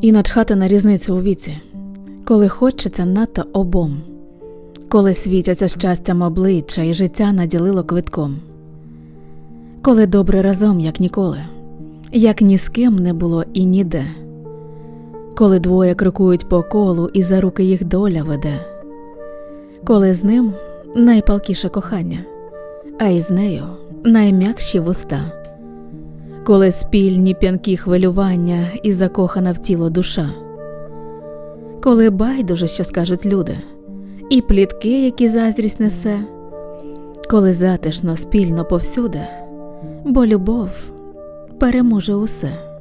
І начхати на різницю у віці, коли хочеться надто обом, коли світяться щастям обличчя і життя наділило квитком, коли добре разом, як ніколи, як ні з ким не було і ніде, коли двоє крокують по колу і за руки їх доля веде, коли з ним найпалкіше кохання, а із нею найм'якші вуста коли спільні п'янкі хвилювання і закохана в тіло душа, коли байдуже, що скажуть люди, і плітки, які заздрість несе, коли затишно спільно повсюди, бо любов переможе усе.